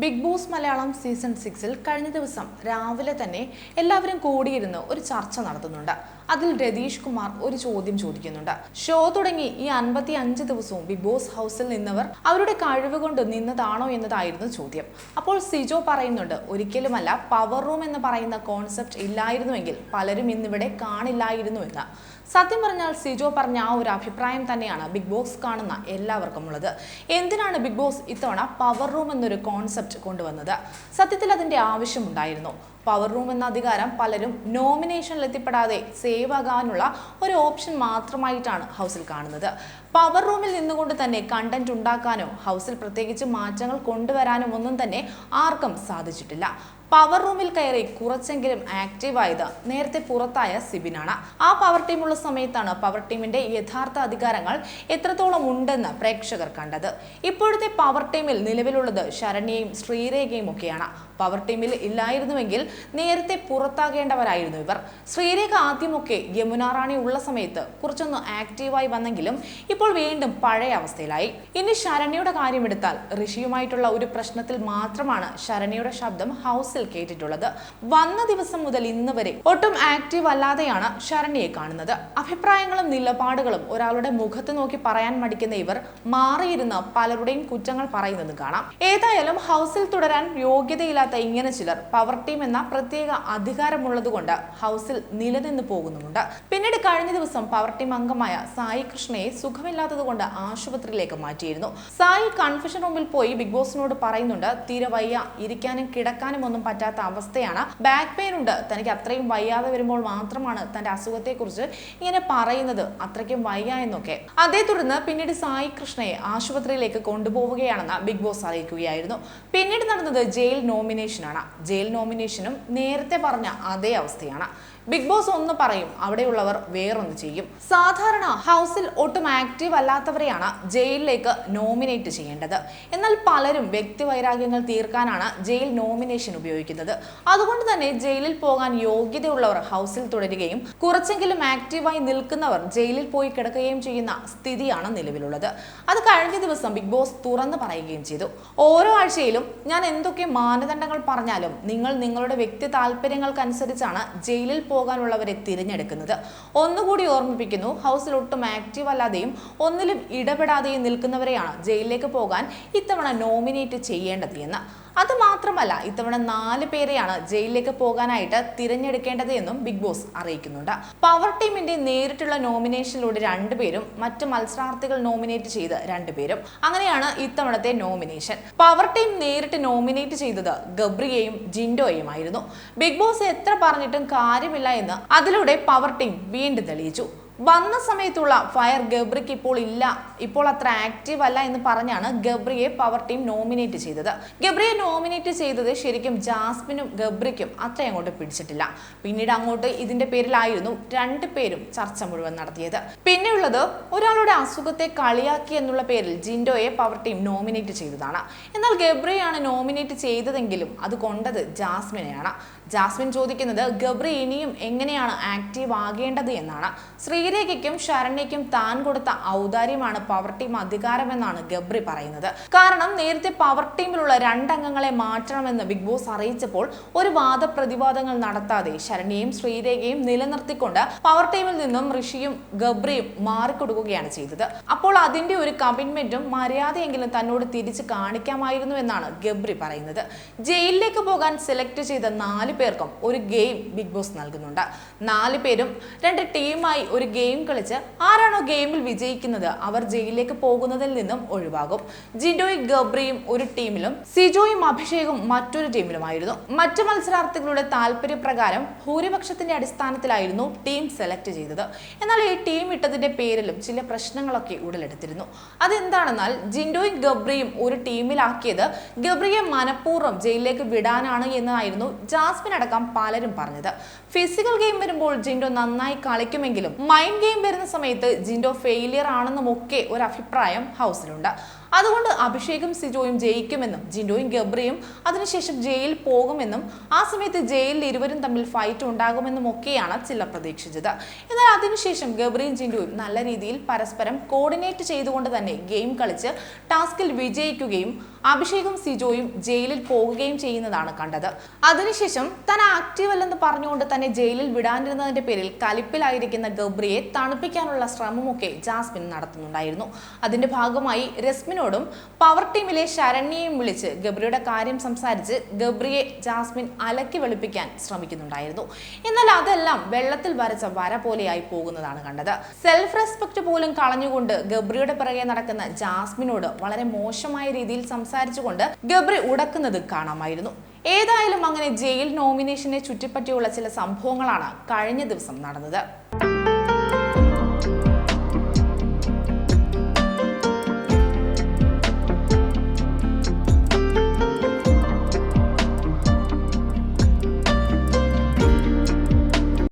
Big boss Malayalam season സിക്സിൽ കഴിഞ്ഞ ദിവസം രാവിലെ തന്നെ എല്ലാവരും കൂടിയിരുന്ന് ഒരു ചർച്ച നടത്തുന്നുണ്ട്. അതിൽ രതീഷ് കുമാർ ഒരു ചോദ്യം ചോദിക്കുന്നുണ്ട്. ഷോ തുടങ്ങി ഈ അൻപത്തി അഞ്ച് ദിവസവും ബിഗ് ബോസ് ഹൗസിൽ നിന്നവർ അവരുടെ കഴിവ് കൊണ്ട് നിന്നതാണോ എന്നതായിരുന്നു ചോദ്യം. അപ്പോൾ സിജോ പറയുന്നുണ്ട് ഒരിക്കലുമല്ല പവർ റൂം എന്ന് പറയുന്ന കോൺസെപ്റ്റ് ഇല്ലായിരുന്നുവെങ്കിൽ പലരും ഇന്നിവിടെ കാണില്ലായിരുന്നു എന്ന്. സത്യം പറഞ്ഞാൽ സിജോ പറഞ്ഞ ആ ഒരു അഭിപ്രായം തന്നെയാണ് ബിഗ് ബോസ് കാണുന്ന എല്ലാവർക്കും ഉള്ളത്. എന്തിനാണ് ബിഗ് ബോസ് ഇത്തവണ പവർ റൂം എന്നൊരു കോൺസെപ്റ്റ് കൊണ്ടുവന്നത്. സത്യത്തിൽ അതിന്റെ ആവശ്യമുണ്ടായിരുന്നു. പവർ റൂം എന്ന അധികാരം പലരും നോമിനേഷനിൽ എത്തിപ്പെടാതെ സേവ് ആകാനുള്ള ഒരു ഓപ്ഷൻ മാത്രമായിട്ടാണ് ഹൗസിൽ കാണുന്നത്. പവർ റൂമിൽ നിന്നുകൊണ്ട് തന്നെ കണ്ടന്റ് ഉണ്ടാക്കാനോ ഹൗസിൽ പ്രത്യേകിച്ച് മാറ്റങ്ങൾ കൊണ്ടുവരാനോ ഒന്നും തന്നെ ആർക്കും സാധിച്ചിട്ടില്ല. പവർ റൂമിൽ കയറി കുറച്ചെങ്കിലും ആക്റ്റീവായത് നേരത്തെ പുറത്തായ സിബിനാണ്. ആ പവർ ടീമുള്ള സമയത്താണ് പവർ ടീമിന്റെ യഥാർത്ഥ അധികാരങ്ങൾ എത്രത്തോളം ഉണ്ടെന്ന് പ്രേക്ഷകർ കണ്ടത്. ഇപ്പോഴത്തെ പവർ ടീമിൽ നിലവിലുള്ളത് ശരണ്യയും ശ്രീരേഖയും ഒക്കെയാണ്. പവർ ടീമിൽ ഇല്ലായിരുന്നുവെങ്കിൽ നേരത്തെ പുറത്താകേണ്ടവരായിരുന്നു ഇവർ. ശ്രീരേഖ ആദ്യമൊക്കെ യമുന റാണി ഉള്ള സമയത്ത് കുറച്ചൊന്ന് ആക്റ്റീവായി വന്നെങ്കിലും ഇപ്പോൾ വീണ്ടും പഴയ അവസ്ഥയിലായി. ഇനി ശരണ്യയുടെ കാര്യമെടുത്താൽ ഋഷിയുമായിട്ടുള്ള ഒരു പ്രശ്നത്തിൽ മാത്രമാണ് ശരണ്യയുടെ ശബ്ദം ഹൗസിൽ കേട്ടിട്ടുള്ളത്. വന്ന ദിവസം മുതൽ ഇന്ന് വരെ ഒട്ടും ആക്റ്റീവ് അല്ലാതെയാണ് ശരണ്യയെ കാണുന്നത്. അഭിപ്രായങ്ങളും നിലപാടുകളും ഒരാളുടെ മുഖത്ത് നോക്കി പറയാൻ മടിക്കുന്ന ഇവർ മാറിയിരുന്ന പലരുടെയും കുറ്റങ്ങൾ പറയുന്നതും കാണാം. ഏതായാലും ഹൗസിൽ തുടരാൻ യോഗ്യതയില്ലാത്ത ഇങ്ങനെ ചിലർ പവർ ടീം എന്ന പ്രത്യേക അധികാരമുള്ളതുകൊണ്ട് ഹൗസിൽ നിലനിന്ന് പോകുന്നുമുണ്ട്. പിന്നീട് കഴിഞ്ഞ ദിവസം പവർ ടീം അംഗമായ സായി കൃഷ്ണയെ സുഖമില്ലാത്തത് കൊണ്ട് ആശുപത്രിയിലേക്ക് മാറ്റിയിരുന്നു. സായി കൺഫ്യൂഷൻ റൂമിൽ പോയി ബിഗ് ബോസിനോട് പറയുന്നുണ്ട് തീരെ വയ്യ ഇരിക്കാനും കിടക്കാനും ഒന്നും പറ്റാത്ത അവസ്ഥയാണ്. ബാക്ക് പെയിൻ ഉണ്ട്. തനിക്ക് അത്രയും വയ്യാതെ വരുമ്പോൾ മാത്രമാണ് തന്റെ അസുഖത്തെക്കുറിച്ച് ഇങ്ങനെ പറയുന്നത്. അത്രയ്ക്കും വയ്യ എന്നൊക്കെ. അതേ തുടർന്ന് പിന്നീട് സായി കൃഷ്ണയെ ആശുപത്രിയിലേക്ക് കൊണ്ടുപോവുകയാണെന്ന് ബിഗ് ബോസ് അറിയിക്കുകയായിരുന്നു. പിന്നീട് നടന്നത് ജയിൽ നോമിനേഷനാണ് ജയിൽ നോമിനേഷനും നേരത്തെ പറഞ്ഞ അതേ അവസ്ഥയാണ്. ബിഗ് ബോസ് ഒന്ന് പറയും അവിടെയുള്ളവർ വേറൊന്ന് ചെയ്യും. സാധാരണ ഹൗസിൽ ഒട്ടും ആക്റ്റീവ് അല്ലാത്തവരെയാണ് ജയിലിലേക്ക് നോമിനേറ്റ് ചെയ്യേണ്ടത്. എന്നാൽ പലരും വ്യക്തിവൈരാഗ്യങ്ങൾ തീർക്കാനാണ് ജയിൽ നോമിനേഷൻ ഉപയോഗിക്കുന്നത്. അതുകൊണ്ട് തന്നെ ജയിലിൽ പോകാൻ യോഗ്യതയുള്ളവർ ഹൗസിൽ തുടരുകയും കുറച്ചെങ്കിലും ആക്റ്റീവായി നിൽക്കുന്നവർ ജയിലിൽ പോയി കിടക്കുകയും ചെയ്യുന്ന സ്ഥിതിയാണ് നിലവിലുള്ളത്. അത് കഴിഞ്ഞ ദിവസം ബിഗ് ബോസ് തുറന്നു പറയുകയും ചെയ്തു. ഓരോ ആഴ്ചയിലും ഞാൻ എന്തൊക്കെ മാനദണ്ഡങ്ങൾ പറഞ്ഞാലും നിങ്ങൾ നിങ്ങളുടെ വ്യക്തി താല്പര്യങ്ങൾക്കനുസരിച്ചാണ് ജയിലിൽ പോകാനുള്ളവരെ തിരഞ്ഞെടുക്കുന്നത്. ഒന്നുകൂടി ഓർമ്മിപ്പിക്കുന്നു ഹൗസിൽ ഒട്ടും ആക്റ്റീവ് അല്ലാതെയും ഒന്നിലും ഇടപെടാതെയും നിൽക്കുന്നവരെയാണ് ജയിലിലേക്ക് പോകാൻ ഇത്തവണ നോമിനേറ്റ് ചെയ്യേണ്ടത് എന്ന്. അത് മാത്രമല്ല ഇത്തവണ നാല് പേരെയാണ് ജയിലിലേക്ക് പോകാനായിട്ട് തിരഞ്ഞെടുക്കേണ്ടത് എന്നും ബിഗ് ബോസ് അറിയിക്കുന്നുണ്ട്. പവർ ടീമിന്റെ നേരിട്ടുള്ള നോമിനേഷനിലൂടെ രണ്ടുപേരും മറ്റ് മത്സരാർത്ഥികൾ നോമിനേറ്റ് ചെയ്ത് രണ്ടുപേരും അങ്ങനെയാണ് ഇത്തവണത്തെ നോമിനേഷൻ പവർ ടീം നേരിട്ട് നോമിനേറ്റ് ചെയ്തത് ഗബ്രിയെയും ജിൻഡോയുമായിരുന്നു. ബിഗ് ബോസ് എത്ര പറഞ്ഞിട്ടും കാര്യമില്ല എന്ന് അതിലൂടെ പവർ ടീം വീണ്ടും തെളിയിച്ചു. വന്ന സമയത്തുള്ള ഫയർ ഗബ്രിക്ക് ഇപ്പോൾ ഇല്ല. ഇപ്പോൾ അത്ര ആക്റ്റീവ് അല്ല എന്ന് പറഞ്ഞാണ് ഗബ്രിയെ പവർ ടീം നോമിനേറ്റ് ചെയ്തത്. ഗബ്രിയെ നോമിനേറ്റ് ചെയ്തത് ശരിക്കും ജാസ്മിനും ഗബ്രിക്കും അത്ര അങ്ങോട്ട് പിടിച്ചിട്ടില്ല. പിന്നീട് അങ്ങോട്ട് ഇതിന്റെ പേരിലായിരുന്നു രണ്ടു പേരും ചർച്ച മുഴുവൻ നടത്തിയത്. പിന്നെയുള്ളത് ഒരാളുടെ അസുഖത്തെ കളിയാക്കി എന്നുള്ള പേരിൽ ജിൻഡോയെ പവർ ടീം നോമിനേറ്റ് ചെയ്തതാണ്. എന്നാൽ ഗബ്രിയാണ് നോമിനേറ്റ് ചെയ്തതെങ്കിലും അത് കൊണ്ടത് ജാസ്മിനെയാണ്. ജാസ്മിൻ ചോദിക്കുന്നത് ഗബ്രി ഇനിയും എങ്ങനെയാണ് ആക്റ്റീവ് ആകേണ്ടത് എന്നാണ്. ശ്രീരേഖയ്ക്കും ശരണ്യയ്ക്കും താൻ കൊടുത്ത ഔദാര്യമാണ് പവർ ടീം അധികാരമെന്നാണ് ഗബ്രി പറയുന്നത്. കാരണം നേരത്തെ പവർ ടീമിലുള്ള രണ്ടംഗങ്ങളെ മാറ്റണമെന്ന് ബിഗ് ബോസ് അറിയിച്ചപ്പോൾ ഒരു വാദപ്രതിവാദങ്ങൾ നടത്താതെ ശരണ്യയും ശ്രീരേഖയും നിലനിർത്തിക്കൊണ്ട് പവർ ടീമിൽ നിന്നും ഋഷിയും ഗബ്രിയും മാറിക്കൊടുക്കുകയാണ് ചെയ്തത്. അപ്പോൾ അതിന്റെ ഒരു കമ്മിറ്റ്മെന്റും മര്യാദയെങ്കിലും തന്നോട് തിരിച്ചു കാണിക്കാമായിരുന്നു എന്നാണ് ഗബ്രി പറയുന്നത്. ജയിലിലേക്ക് പോകാൻ സെലക്ട് ചെയ്ത നാല് പേർക്കും ഒരു ഗെയിം ബിഗ് ബോസ് നൽകുന്നുണ്ട്. നാല് പേരും രണ്ട് ടീമായി ഒരു ഗെയിം കളിച്ച് ആരാണോ ഗെയിമിൽ വിജയിക്കുന്നത് അവർ ജയിലിലേക്ക് പോകുന്നതിൽ നിന്നും ഒഴിവാകും. ജിഡോയ് ഗബ്രിയും ഒരു ടീമിലും സിജോയും അഭിഷേകും മറ്റൊരു ടീമിലുമായിരുന്നു. മറ്റു മത്സരാർത്ഥികളുടെ താല്പര്യപ്രകാരം ഭൂരിപക്ഷത്തിന്റെ അടിസ്ഥാനത്തിലായിരുന്നു ടീം സെലക്ട് ചെയ്തത്. എന്നാൽ ഈ ടീം ഇട്ടതിന്റെ പേരിലും ചില പ്രശ്നങ്ങളൊക്കെ ഉടലെടുത്തിരുന്നു. അതെന്താണെന്നാൽ ജിൻഡോയും ഗബ്രിയും ഒരു ടീമിലാക്കിയത് ഗബ്രിയെ മനഃപൂർവം ജയിലിലേക്ക് വിടാനാണ് എന്നായിരുന്നു ജാസ്മിൻ അടക്കം പലരും പറഞ്ഞത്. ഫിസിക്കൽ ഗെയിം വരുമ്പോൾ ജിൻഡോ നന്നായി കളിക്കുമെങ്കിലും മൈൻഡ് ഗെയിം വരുന്ന സമയത്ത് ജിൻഡോ ഫെയിലിയർ ആണെന്നും ഒക്കെ ഒരു അഭിപ്രായം ഹൗസിലുണ്ട് അതുകൊണ്ട് അഭിഷേകും സിജോയും ജയിക്കുമെന്നും ജിൻഡോയും ഗബ്രിയും അതിനുശേഷം ജയിലിൽ പോകുമെന്നും ആ സമയത്ത് ജയിലിൽ ഇരുവരും തമ്മിൽ ഫൈറ്റ് ഉണ്ടാകുമെന്നും ഒക്കെയാണ് ചിലർ പ്രതീക്ഷിച്ചത്. എന്നാൽ അതിനുശേഷം ഗബ്രിയും ജിൻഡോയും നല്ല രീതിയിൽ പരസ്പരം കോർഡിനേറ്റ് ചെയ്തുകൊണ്ട് തന്നെ ഗെയിം കളിച്ച് ടാസ്കിൽ വിജയിക്കുകയും അഭിഷേകും സിജോയും ജയിലിൽ പോകുകയും ചെയ്യുന്നതാണ് കണ്ടത്. അതിനുശേഷം താൻ ആക്റ്റീവ് അല്ലെന്ന് പറഞ്ഞുകൊണ്ട് തന്നെ ജയിലിൽ വിടാനിരുന്നതിന്റെ പേരിൽ കലിപ്പിലായിരിക്കുന്ന ഗബ്രിയെ തണുപ്പിക്കാനുള്ള ശ്രമമൊക്കെ ജാസ്മിൻ നടത്തുന്നുണ്ടായിരുന്നു. അതിന്റെ ഭാഗമായി രസ്മിനോടും പവർ ടീമിലെ ശരണ്യയും വിളിച്ച് ഗബ്രിയുടെ കാര്യം സംസാരിച്ച് ഗബ്രിയെ ജാസ്മിൻ അലക്കി വെളുപ്പിക്കാൻ ശ്രമിക്കുന്നുണ്ടായിരുന്നു. എന്നാൽ അതെല്ലാം വെള്ളത്തിൽ വരച്ച വര പോലെയായി പോകുന്നതാണ് കണ്ടത്. സെൽഫ് റെസ്പെക്ട് പോലും കളഞ്ഞുകൊണ്ട് ഗബ്രിയുടെ പിറകെ നടക്കുന്ന ജാസ്മിനോട് വളരെ മോശമായ രീതിയിൽ സംസാരിച്ചുകൊണ്ട് ഗബ്രി ഉടക്കുന്നത് കാണാമായിരുന്നു. ഏതായാലും അങ്ങനെ ജയിൽ നോമിനേഷനെ ചുറ്റിപ്പറ്റിയുള്ള ചില സംഭവങ്ങളാണ് കഴിഞ്ഞ ദിവസം നടന്നത്.